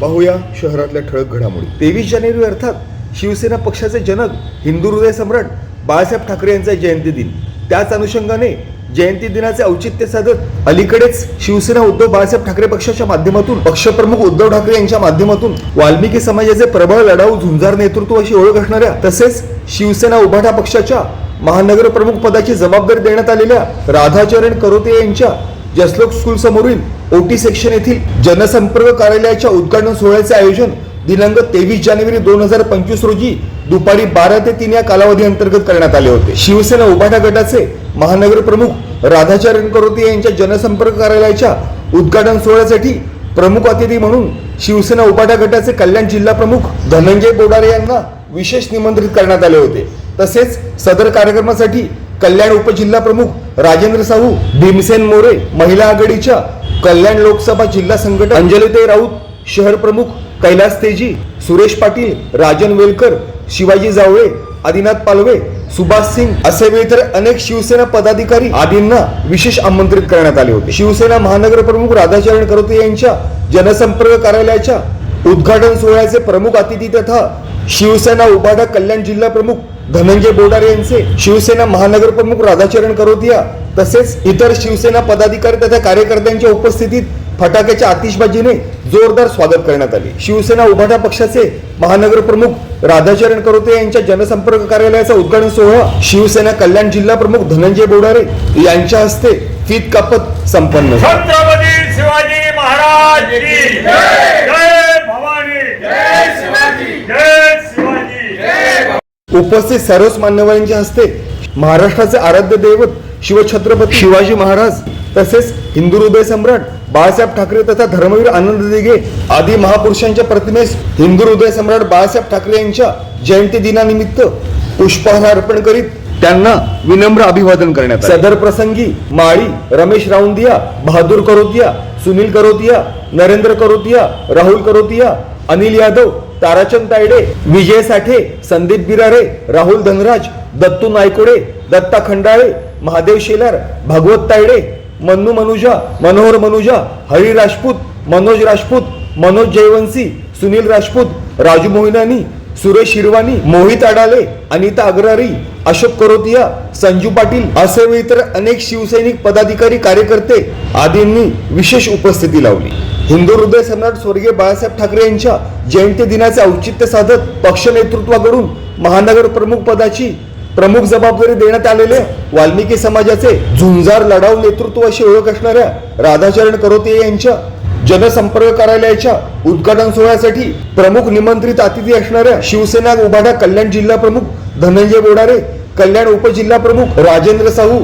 पाहूया शहरातल्या ठळक घडामोडी. तेवीस जानेवारी अर्थात शिवसेना पक्षाचे जनक हिंदू हृदय सम्राट बाळासाहेब ठाकरे यांचा जयंती दिन. त्याच अनुषंगाने जयंती दिनाचे औचित्य साधत अलीकडेच शिवसेना उद्धव बाळासाहेब ठाकरे पक्षाच्या माध्यमातून पक्षप्रमुख उद्धव ठाकरे यांच्या माध्यमातून वाल्मिकी समाजाचे प्रबळ लढाऊ झुंजार नेतृत्व अशी ओळख असणाऱ्या तसेच शिवसेना उभाटा पक्षाच्या महानगर प्रमुख पदाची जबाबदारी देण्यात आलेल्या राधाचरण करोते यांच्या जसलोक स्कूल समोरील ओटी सेक्शन येथील जनसंपर्क कार्यालयाच्या उद्घाटन सोहळ्याचे आयोजन दिनांक तेवीस जानेवारी दोन हजार पंचवीस रोजी दुपारी बारा ते तीन या कालावधी अंतर्गत करण्यात आले होते. शिवसेना उभाटा गटाचे महानगर प्रमुख राधाचरण करोते यांच्या जनसंपर्क कार्यालयाच्या उद्घाटन सोहळ्यासाठी प्रमुख अतिथी म्हणून शिवसेना उपाठा गटाचे कल्याण जिल्हा प्रमुख धनंजय बोडारे यांना विशेष निमंत्रित करण्यात आले होते. तसेच सदर कार्यक्रमासाठी कल्याण उपजिल्हा प्रमुख राजेंद्र साहू भीमसेन मोरे महिला आघाडीच्या कल्याण लोकसभा जिल्हा संघटन अंजलीताई राऊत शहर प्रमुख कैलास तेजी सुरेश पाटील राजन वेलकर शिवाजी जावळे आदिनाथ पालवे सुभाष सिंग असे व इतर अनेक शिवसेना पदाधिकारी आदींना विशेष आमंत्रित करण्यात आले होते. शिवसेना महानगर प्रमुख राधाचरण करोते यांच्या जनसंपर्क कार्यालयाच्या उद्घाटन सोहळ्याचे प्रमुख अतिथी तथा शिवसेना उबाडा कल्याण जिल्हा प्रमुख धनंजय बोडारे यांचे शिवसेना महानगर प्रमुख राधाचरण करोतिया तसेच इतर शिवसेना पदाधिकारी तथा कार्यकर्त्यांच्या उपस्थितीत फटाक्याच्या आतिषबाजीने जोरदार स्वागत करण्यात आले. शिवसेना उभाटा पक्षाचे महानगर प्रमुख राधाचरण करोते यांच्या जनसंपर्क कार्यालयाचा उद्घाटन सोहळा शिवसेना कल्याण जिल्हा प्रमुख धनंजय बोडारे यांच्या हस्ते फीत कापत संपन्न झाला. छत्रपती शिवाजी महाराज की जय भवानी जय शिवाजी जय शिवाजी उपस्थित सर्वच मान्यवरांच्या हस्ते महाराष्ट्राचे आराध्य दैवत शिवछत्रपती शिवाजी महाराज तसेच हिंदू हृदय सम्राट बाळासाहेब ठाकरे तथा धर्मवीर आनंद दिघे आदी महापुरुषांच्या प्रतिमेस हिंदू हृदय सम्राट बाळासाहेब ठाकरे यांच्या जयंती दिनानिमित्त पुष्पहार अर्पण करीत त्यांना विनम्र अभिवादन करण्यात सदर प्रसंगी माळी रमेश राऊंदिया बहादूर करोतिया सुनील करोतिया नरेंद्र करोतिया राहुल करोतिया अनिल यादव ताराचंद तायडे विजय साठे संदीप बिरारे राहुल धनराज दत्तू नायकोडे दत्ता खंडाळे महादेव शेलार भागवत तायडे मन्नू मनुजा मनोहर मनुजा हरी राजपूत मनोज राजपूत मनोज जयवंशी सुनील राजपूत राजू मोहिनानी सुरेश हिरवानी मोहित अडाले अनिता अग्रारी अशोक करोतिया संजू पाटील असे इतर अनेक शिवसैनिक पदाधिकारी कार्यकर्ते आदींनी विशेष उपस्थिती लावली. हिंदू हृदय सम्राट स्वर्गीय बाळासाहेब ठाकरे यांच्या जयंती दिनाचे औचित्य साधत पक्ष नेतृत्वाकडून महानगर प्रमुख पदाची प्रमुख जबाबदारी देण्यात आलेल्या वाल्मिकी समाजाचे झुंजार लढाऊ नेतृत्व अशी ओळख असणाऱ्या राधाचरण करोते यांच्या जनसंपर्क कार्यालयाच्या उद्घाटन सोहळ्यासाठी प्रमुख निमंत्रित अतिथी असणाऱ्या शिवसेना उभाटा कल्याण जिल्हा प्रमुख धनंजय बोडारे कल्याण उपजिल्हा प्रमुख राजेंद्र साहू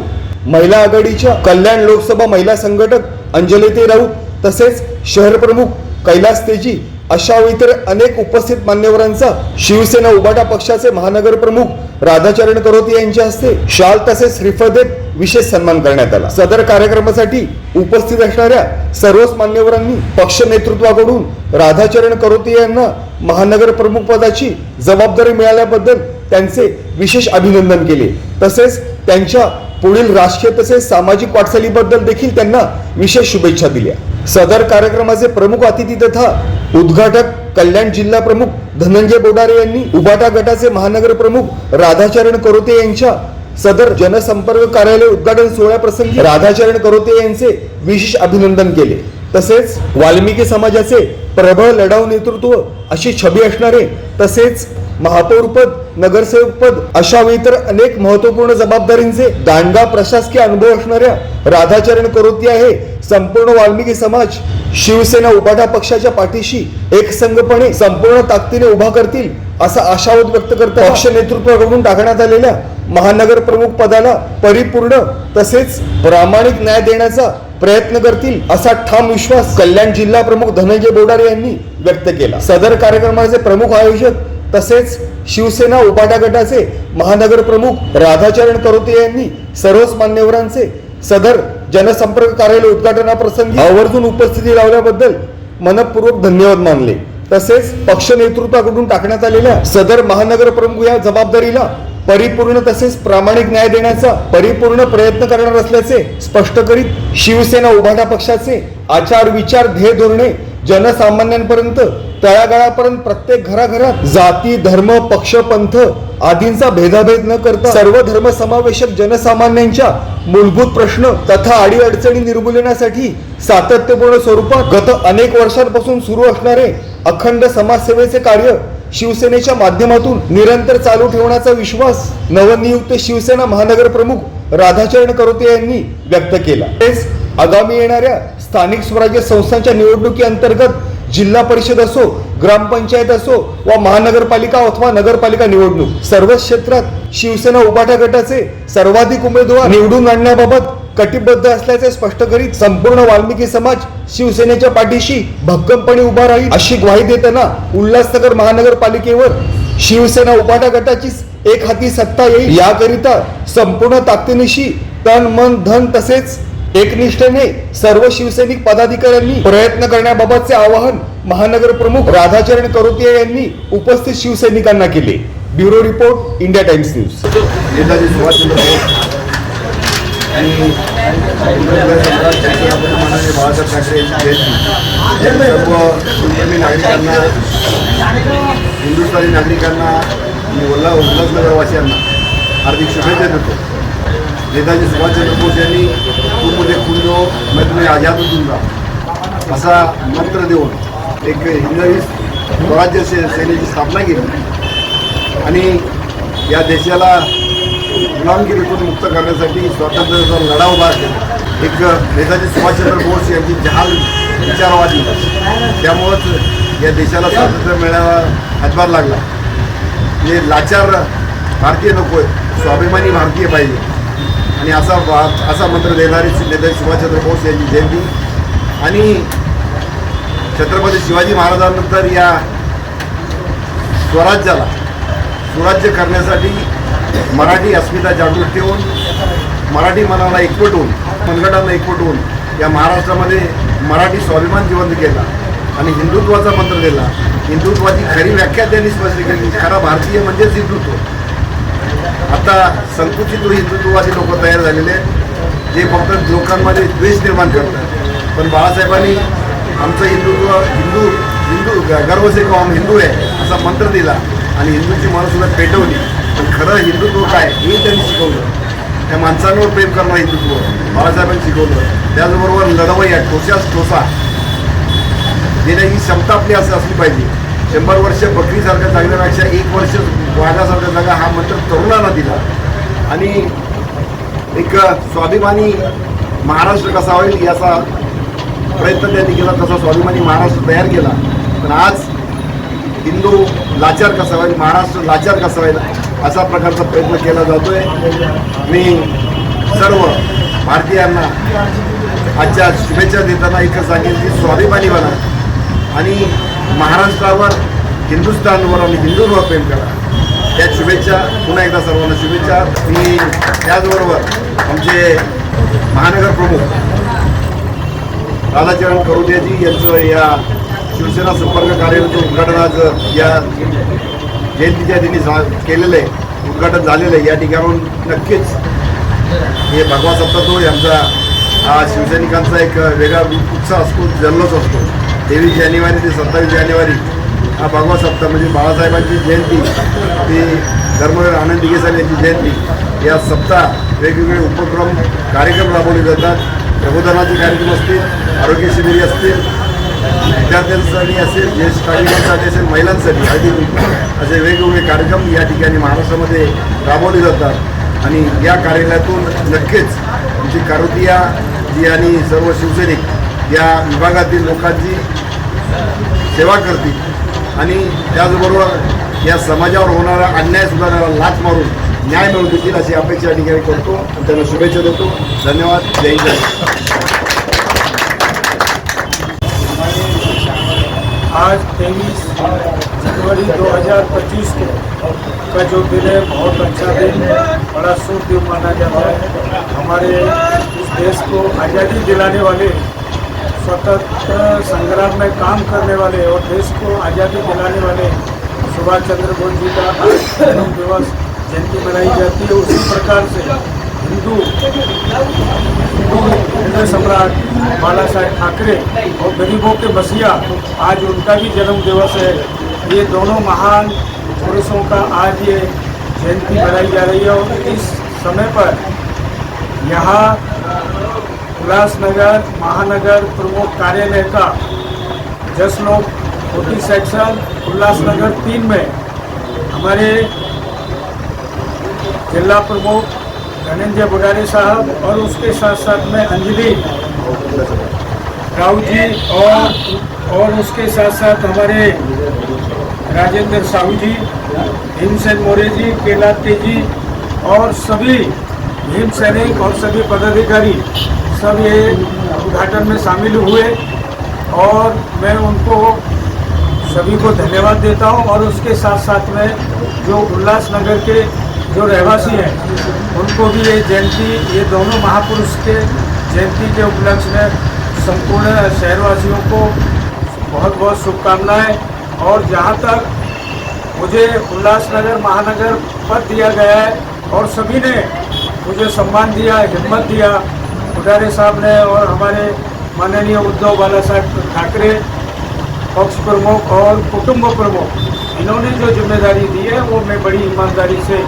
महिला आघाडीच्या कल्याण लोकसभा महिला संघटक अंजलिते राऊत तसेच शहर प्रमुख कैलास तेजी अशा व इतर अनेक उपस्थित मान्यवरांचा शिवसेना उबाटा पक्षाचे महानगर प्रमुख राधाचरण करोते यांच्या हस्ते शाल तसेच श्रीफळ देत विशेष सन्मान करण्यात आला. सदर कार्यक्रमासाठी उपस्थित असणाऱ्या सर्वच मान्यवरांनी पक्ष नेतृत्वाकडून राधाचरण करोते यांना महानगर प्रमुख पदाची जबाबदारी मिळाल्याबद्दल त्यांचे विशेष अभिनंदन केले. तसेच त्यांच्या पुढील राजकीय तसेच सामाजिक वाटचालीबद्दल देखील त्यांना विशेष शुभेच्छा दिल्या. सदर कार्यक्रमाचे प्रमुख अतिथी तथा उद्घाटक कल्याण जिल्हा प्रमुख धनंजय बोडारे यांनी उबाटा गटाचे महानगर प्रमुख राधाचरण करोते यांच्या सदर जनसंपर्क कार्यालय उद्घाटन सोहळ्याप्रसंगी राधाचरण करोते यांचे विशेष अभिनंदन केले. तसेच वाल्मिकी समाजाचे प्रबळ लढाऊ नेतृत्व अशी छबी असणारे तसेच महापौर पद नगरसेवक पद अशा इतर अनेक महत्त्वपूर्ण जबाबदारींचे दांडगा प्रशासकीय अनुभव असणाऱ्या राधाचरण करोती आहे संपूर्ण वाल्मिकी समाज शिवसेना उबाटा पक्षाच्या पाठीशी एकसंघपणे संपूर्ण ताकदीने उभा करतील असा आशावाद व्यक्त करतो पक्ष नेतृत्वाकडून टाकण्यात आलेल्या महानगर प्रमुख पदाला परिपूर्ण तसेच प्रामाणिक न्याय देण्याचा प्रयत्न करतील असा ठाम विश्वास कल्याण जिल्हा प्रमुख धनंजय बोडारे यांनी व्यक्त केला. सदर कार्यक्रमाचे प्रमुख आयोजक तसेच शिवसेना उपाटा गटाचे महानगर प्रमुख राधाचरण करोते यांनी सर्वच मान्यवरांचे सदर जनसंपर्क कार्यालय उद्घाटनाप्रसंगी आवर्जून उपस्थिती लावल्याबद्दल मनपूर्वक धन्यवाद मानले. तसेच पक्ष नेतृत्वाकडून टाकण्यात आलेल्या सदर महानगर प्रमुख या जबाबदारीला परिपूर्ण तसेच प्रामाणिक न्याय देण्याचा परिपूर्ण प्रयत्न करणार असल्याचे स्पष्ट करीत शिवसेना उभाटा पक्षाचे आचार विचार ध्येय धोरणे जनसामान्यांपर्यंत तळागाळापर्यंत प्रत्येक घराघरात जाती धर्म पक्ष पंथ आदींचा भेदाभेद न करता सर्व धर्म समावेशक जनसामान्यांच्या मूलभूत प्रश्न तथा अडीअडचणी निर्मूलनासाठी सातत्यपूर्ण स्वरूपात गत अनेक वर्षांपासून सुरू असणारे अखंड समाजसेवेचे कार्य शिवसेनेच्या माध्यमातून निरंतर चालू ठेवण्याचा विश्वास नवनियुक्त शिवसेना महानगर प्रमुख राधाचरण करोते यांनी व्यक्त केला. तेच आगामी येणाऱ्या स्थानिक स्वराज्य संस्थांच्या निवडणुकी अंतर्गत जिल्हा परिषद असो ग्रामपंचायत असो वा महानगरपालिका अथवा नगरपालिका निवडणूक सर्वच क्षेत्रात शिवसेना उपाठा गटाचे सर्वाधिक उमेदवार निवडून आणण्याबाबत कटिबद्ध असल्याचे स्पष्ट करीत संपूर्ण वाल्मिकी समाज शिवसेनेच्या पाठीशी भक्कमपणे उभा राहील अशी ग्वाही देताना उल्हासनगर महानगरपालिकेवर शिवसेना उपाठा गटाचीच एक हाती सत्ता येईल याकरिता संपूर्ण ताकदीनिशी तन मन धन तसेच एकनिष्ठेने सर्व शिवसैनिक पदाधिकाऱ्यांनी प्रयत्न करण्याबाबतचे आवाहन महानगर प्रमुख राधाचरण करोतिया यांनी उपस्थित शिवसैनिकांना केले. Bureau report India Times news. Netaji Subhashchandra Bose आणि बाळासाहेब ठाकरे यांची सर्व हिंदुस्थानी नागरिकांना हिंदुस्थानी नागरिकांना आणि उल्हा उल्हासनगरवासियांना हार्दिक शुभेच्छा देतो. नेताजी सुभाषचंद्र बोस यांनी पूर्वमध्ये खुंदो मग तुम्ही आझाद दूंगा असा मंत्र देऊन एक हिंदवी स्वराज्य से सेनेची स्थापना केली. आणि या देशाला गुलामगिरीतून मुक्त करण्यासाठी स्वातंत्र्याचा लढा उभा केला. एक नेताजी सुभाषचंद्र बोस यांची जहाल विचारवादी. त्यामुळंच या देशाला स्वातंत्र्य मिळायला हातभार लागला. हे लाचार भारतीय नको आहे स्वाभिमानी भारतीय पाहिजे. आणि असा असा मंत्र देणारे नेताजी सुभाषचंद्र बोस यांची जयंती. आणि छत्रपती शिवाजी महाराजांनंतर या स्वराज्याला सुराज्य करण्यासाठी मराठी अस्मिता जागृत ठेवून मराठी मनाला एकवट होऊन मनगटांना एकवट होऊन या महाराष्ट्रामध्ये मराठी स्वाभिमान जिवंत केला आणि हिंदुत्वाचा मंत्र दिला. हिंदुत्वाची खरी व्याख्या त्यांनी स्पष्ट केली. खरा भारतीय म्हणजेच हिंदुत्व. आता संकुचित हिंदुत्ववादी लोक तयार झालेले आहेत जे फक्त लोकांमध्ये द्वेष निर्माण करतात. पण बाळासाहेबांनी आमचं हिंदुत्व हिंदू हिंदू गर्व से हम हो, हिंदू आहे असा मंत्र दिला आणि हिंदूची मनसुद्धा पेटवली. पण खरं हिंदुत्व काय हे त्यांनी शिकवलं. त्या माणसांवर प्रेम करणं हिंदुत्व बाळासाहेबांनी शिकवलं. त्याचबरोबर लढवं या ठोशास ठोसा. देण्याची क्षमता आपली असं असली पाहिजे. शंभर वर्ष बकरीसारख्या जागण्यापेक्षा एक वर्ष वाघासारखा जागा हा मंत्र तरुणांना दिला. आणि एक स्वाभिमानी महाराष्ट्र कसा होईल याचा प्रयत्न त्यांनी केला तसा स्वाभिमानी महाराष्ट्र तयार केला. पण आज हिंदू लाचार कसा होईल महाराष्ट्र लाचार कसा होईल असा प्रकारचा प्रयत्न केला जातोय. मी सर्व भारतीयांना आजच्या शुभेच्छा देताना एकच सांगेन की स्वाभिमानी बना. आणि महाराष्ट्रावर हिंदुस्थानवर आणि हिंदूंवर प्रेम करा. त्या शुभेच्छा पुन्हा एकदा सर्वांना शुभेच्छा. मी त्याचबरोबर आमचे महानगर प्रमुख राधाचरण करोदियाजी यांचं या शिवसेना संपर्क कार्यालयाचं उद्घाटन आज या जयंतीच्या दिनी झा केलेलं आहे. उद्घाटन झालेलं आहे. या ठिकाणून नक्कीच हे भगवा सप्ताह यांचा हा शिवसैनिकांचा एक वेगळा उत्साह असतो जल्लोष असतो. तेवीस जानेवारी ते सत्तावीस जानेवारी हा भगवा सप्ताह म्हणजे बाळासाहेबांची जयंती. ती धर्मवीर आनंद दिगेसाल यांची जयंती. या सप्ताह वेगवेगळे उपक्रम कार्यक्रम राबवले जातात. प्रबोधनाचे कार्यक्रम असतील आरोग्य शिबिरी असतील विद्यार्थ्यांसाठी असेल ज्येष्ठ नागरिकांसाठी असेल महिलांसाठी हळदी असे वेगवेगळे कार्यक्रम या ठिकाणी महाराष्ट्रामध्ये राबवले जातात. आणि या कार्यालयातून नक्कीच आमची कारोतिया जी आणि सर्व शिवसैनिक या विभागातील लोकांची सेवा करतील. आणि त्याचबरोबर या समाजावर होणारा अन्याय सुधारणारा लाच मारून न्याय मिळवून देतील अशी अपेक्षा या ठिकाणी करतो. आणि त्यांना शुभेच्छा देतो. धन्यवाद. जय जय आज तेईस जनवरी 2025 को का जो दिन है बहुत अच्छा दिन बड़ा शुभ दिन माना जाता है। हमारे इस देश को आज़ादी दिलाने वाले स्वतंत्र संग्राम में काम करने वाले और देश को आज़ादी दिलाने वाले सुभाष चंद्र बोस जी का जन्म दिवस जयंती मनाई जाती है। उसी प्रकार से हिंदू हिंदू सम्राट बाला साहेब ठाकरे और गरीबों के बसिया आज उनका भी जन्म दिवस है। ये दोनों महान पुरुषों का आज ये जयंती मनाई जा रही है और इस समय पर यहाँ उल्लासनगर, महानगर प्रमुख कार्यालय का जसलोक कोटी सेक्शन उल्लासनगर तीन में हमारे जिला प्रमुख धनंजय बुडारे साहब और उसके साथ साथ में अंजलि राव जी और और उसके साथ साथ हमारे राजेंद्र साहू जी, भीमसेन मोरे जी, केलाते जी और सभी भीम सैनिक और सभी पदाधिकारी सब ये उद्घाटन में शामिल हुए और मैं उनको सभी को धन्यवाद देता हूँ और उसके साथ साथ में जो उल्लासनगर के जो रहवासी हैं, उनको भी ये जयंती, ये दोनों महापुरुष के जयंती के उपलक्ष्य में संपूर्ण शहरवासियों को बहुत बहुत शुभकामनाएँ। और जहाँ तक मुझे उल्लासनगर महानगर पद दिया गया है और सभी ने मुझे सम्मान दिया, हिम्मत दिया उडारे साहब ने और हमारे माननीय उद्धव बाला साहब ठाकरे, पक्ष प्रमुख और कुटुंब प्रमुख, इन्होंने जो ज़िम्मेदारी दी है, वो मैं बड़ी ईमानदारी से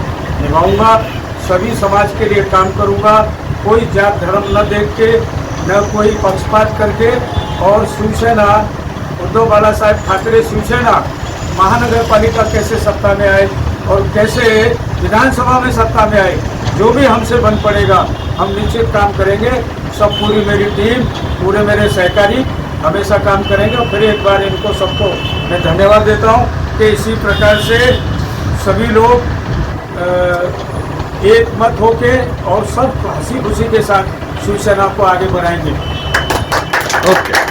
निभाऊँगा। सभी समाज के लिए काम करूँगा। कोई जात धर्म न देख के, न कोई पक्षपात करके और शिवसेना, उद्धव बाला साहेब ठाकरे शिवसेना महानगर पालिका कैसे सत्ता में आए और कैसे विधानसभा में सत्ता में आए जो भी हमसे बन पड़ेगा, हम निश्चित काम करेंगे। सब पूरी मेरी टीम, पूरे मेरे सहकारी हमेशा काम करेंगे और फिर एक बार इनको सबको मैं धन्यवाद देता हूँ कि इसी प्रकार से सभी लोग एक मत होके और सब हँसी खुशी के साथ शिवसेना को आगे बढ़ाएँगे। ओके।